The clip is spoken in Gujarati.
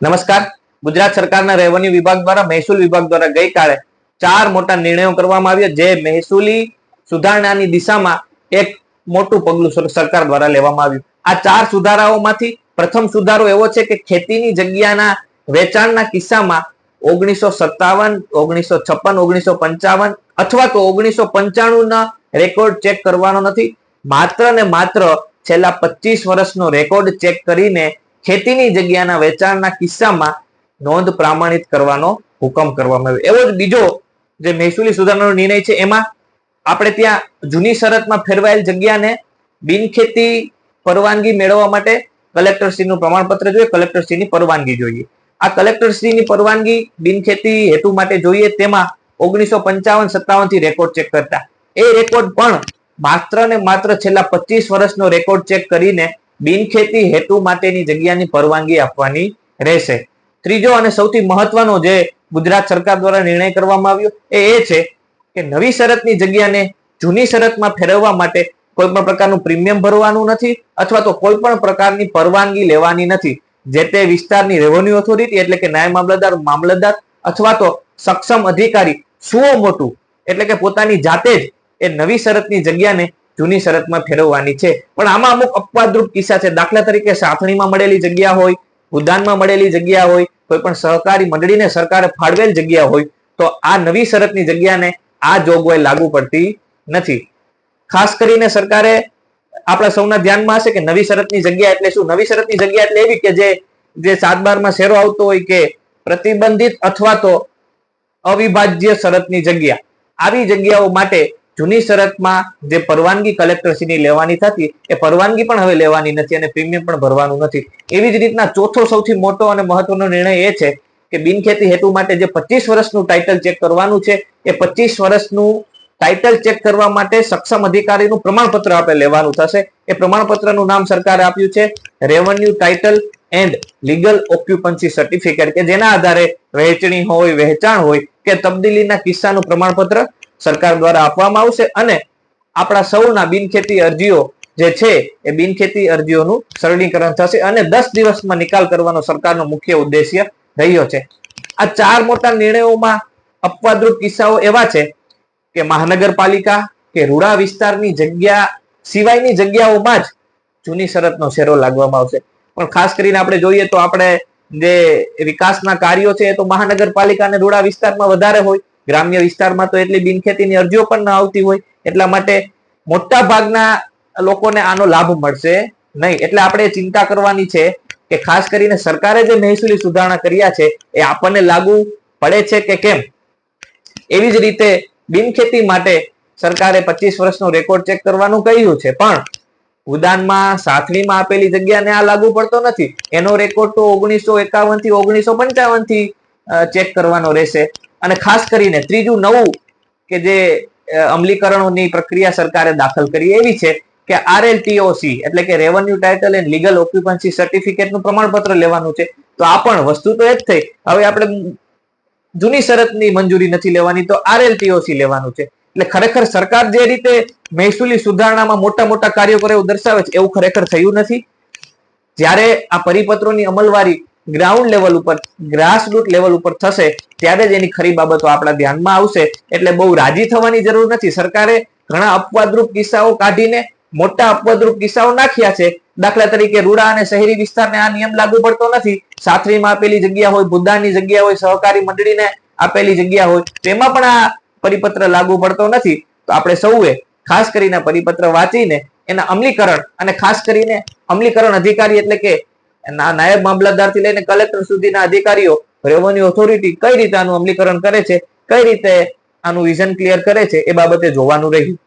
નમસ્કાર. ગુજરાત સરકારના રેવન્યુ વિભાગ દ્વારા મહેસૂલ વિભાગ દ્વારા ગઈકાલે ચાર મોટા નિર્ણયો કરવામાં આવ્યા, જે મહેસૂલી સુધારણાની દિશામાં એક મોટું પગલું સરકાર દ્વારા લેવામાં આવ્યું. આ ચાર સુધારાઓમાંથી પ્રથમ સુધારો એવો છે કે ખેતીની જગ્યાના વેચાણના કિસ્સામાં ઓગણીસો સત્તાવન, ઓગણીસો છપ્પન, ઓગણીસો પંચાવન અથવા તો ઓગણીસો પંચાણું ના રેકોર્ડ ચેક કરવાનો નથી. માત્ર ને માત્ર છેલ્લા પચીસ વર્ષનો રેકોર્ડ ચેક કરીને ખેતીની જગ્યાના વેચાણના કિસ્સામાં નોંધ પ્રમાણિત કરવાનો હુકમ કરવામાં આવ્યો. એવો જ બીજો જે મહેસૂલી સુધારણાનો નિર્ણય છે, એમાં આપણે ત્યાં જૂની શરતમાં ફેરવાયેલ જગ્યાને બિનખેતી પરવાનગી મેળવવા માટે કલેક્ટરશ્રીનું પ્રમાણપત્ર જોઈએ કલેક્ટરશ્રીની પરવાનગી જોઈએ. આ કલેક્ટરશ્રીની પરવાનગી બિનખેતી હેતુ માટે જોઈએ, તેમાં ઓગણીસો પંચાવન સત્તાવનથી રેકોર્ડ ચેક કરતા. એ રેકોર્ડ પણ માત્ર ને માત્ર છેલ્લા પચીસ વર્ષનો રેકોર્ડ ચેક કરીને બિનખેતી હેતુ માટેની જગ્યાની પરવાનગી આપવાની રહેશે. ત્રીજો અને સૌથી મહત્વનો જે ગુજરાત સરકાર દ્વારા નિર્ણય કરવામાં આવ્યો એ એ છે કે નવી શરતની જગ્યાને જૂની શરતમાં ફેરવવા માટે કોઈ પણ પ્રકારનું પ્રીમિયમ ભરવાનું નથી અથવા તો કોઈ પણ પ્રકારની પરવાનગી લેવાની નથી. જે તે વિસ્તારની રેવન્યુ ઓથોરિટી એટલે કે નાયબ મામલતદાર મામલતદાર અથવા તો સક્ષમ અધિકારી, સુઓ મોટું એટલે કે પોતાની જાતે જ એ નવી શરતની જગ્યાને જૂની શરતમાં ફેરવવાની છે. પણ આમાં અમુક અપવાદરૂપ કિસ્સા છે. દાખલા તરીકે સાથણીમાં મળેલી જગ્યા હોય, ઉદ્યાનમાં મળેલી જગ્યા હોય, કોઈ પણ સહકારી મંડળીને સરકારે ફાળવેલ જગ્યા હોય, તો આ નવી શરતની જગ્યાને આ જોગવાઈ લાગુ પડતી નથી. ખાસ કરીને સરકારે આપણા સૌના ધ્યાનમાં હશે કે નવી શરતની જગ્યા એટલે શું? નવી શરતની જગ્યા એટલે એવી કે જે જે સાત બારમાં શેરો આવતો હોય કે પ્રતિબંધિત અથવા તો અવિભાજ્ય શરતની જગ્યા. આવી જગ્યાઓ માટે જૂની શરતમાં જે પરવાનગી કલેક્ટરશ્રીની લેવાની થતી, એ પરવાનગી પણ હવે લેવાની નથી અને પ્રીમિયમ પણ ભરવાનું નથી. એવી જ રીતના ચોથો સૌથી મોટો અને મહત્વનો નિર્ણય એ છે કે બિનખેતી હેતુ માટે જે પચીસ વર્ષનું ટાઇટલ ચેક કરવાનું છે, એ પચીસ વર્ષનું ટાઇટલ ચેક કરવા માટે સક્ષમ અધિકારીનું પ્રમાણપત્ર આપણે લેવાનું થશે. એ પ્રમાણપત્રનું નામ સરકારે આપ્યું છે revenue title and legal occupancy certificate કે જેના આધારે વહેંચણી હોય, વહેંચાણ હોય, કે તબદીલીના કિસ્સાનું પ્રમાણપત્ર સરકાર દ્વારા આપવામાં આવશે અને આપણા સૌના બિનખેતી અરજીઓ જે છે એ બિનખેતી અરજીઓનું સરળીકરણ થશે અને દસ દિવસમાં નિકાલ કરવાનો સરકારનો મુખ્ય ઉદ્દેશ્ય રહ્યો છે. આ ચાર મોટા નિર્ણયોમાં અપવાદરૂપ કિસ્સાઓ એવા છે કે મહાનગરપાલિકા કે રૂડા વિસ્તારની જગ્યા સિવાયની જગ્યાઓમાં જ જૂની શરતનો શેરો લાગવામાં આવશે. પણ ખાસ કરીને આપણે જોઈએ તો આપણે જે વિકાસના કાર્યો છે એ તો મહાનગરપાલિકા અને રૂડા વિસ્તારમાં વધારે હોય. ગ્રામ્ય વિસ્તારમાં તો એટલી બિનખેતીની અરજીઓ પણ ન આવતી હોય, એટલા માટે મોટા ભાગના લોકોને આનો લાભ મળશે નહીં. એટલે આપણે ચિંતા કરવાની છે કે ખાસ કરીને સરકારે જે મહેસૂલી સુધારણા કર્યા છે, એ આપણને લાગુ પડે છે કે કેમ? એવી જ રીતે બિનખેતી માટે સરકારે પચીસ વર્ષનો રેકોર્ડ ચેક કરવાનું કહ્યું છે, પણ ઉદાનમાં સાથળીમાં આપેલી જગ્યાને આ લાગુ પડતો નથી. એનો રેકોર્ડ તો ઓગણીસો એકાવનથી ઓગણીસો પંચાવનથી ચેક કરવાનો રહેશે. અને ખાસ કરીને ત્રીજું નવું કે જે અમલીકરણોની પ્રક્રિયા સરકારે દાખલ કરી એવી છે કે આરએલટીઓસી એટલે કે revenue title and legal occupancy સર્ટિફિકેટનું પ્રમાણપત્ર લેવાનું છે. તો આ પણ વસ્તુ તો એ જ થઈ. હવે આપણે જૂની શરતની મંજૂરી નથી લેવાની તો આરએલટીઓસી લેવાનું છે. એટલે ખરેખર સરકાર જે રીતે મહેસૂલી સુધારણામાં મોટા મોટા કાર્યો કરે એવું દર્શાવે છે, એવું ખરેખર થયું નથી. જ્યારે આ પરિપત્રોની અમલવારી ગ્રાઉન્ડ લેવલ ઉપર ગ્રાસરૂટ લેવલ ઉપર થશે, ત્યારે જ એની ખરી બાબતો આપણા ધ્યાનમાં આવશે. એટલે બહુ રાજી થવાની જરૂર નથી. સરકારે ઘણા અપવાદરૂપ કિસ્સાઓ કાઢીને મોટા અપવાદરૂપ કિસ્સાઓ નાખ્યા છે. દાખલા તરીકે રૂડા અને શહેરી વિસ્તારને આ નિયમ લાગુ પડતો નથી. સાથરીમાં આપેલી જગ્યા હોય બુદ્ધાની જગ્યા હોય, સહકારી મંડળીને આપેલી જગ્યા હોય, તેમાં પણ આ પરિપત્ર લાગુ પડતો નથી. તો આપણે સૌએ ખાસ કરીને પરિપત્ર વાંચીને એના અમલીકરણ અને ખાસ કરીને અમલીકરણ અધિકારી એટલે કે નાયબ મામલતદારથી લઈને કલેક્ટર સુધીના અધિકારીઓ, રેવન્યુ ઓથોરિટી કઈ રીતે આનું અમલીકરણ કરે છે, કઈ રીતે આનું વિઝન ક્લિયર કરે છે, એ બાબતે જોવાનું રહ્યું.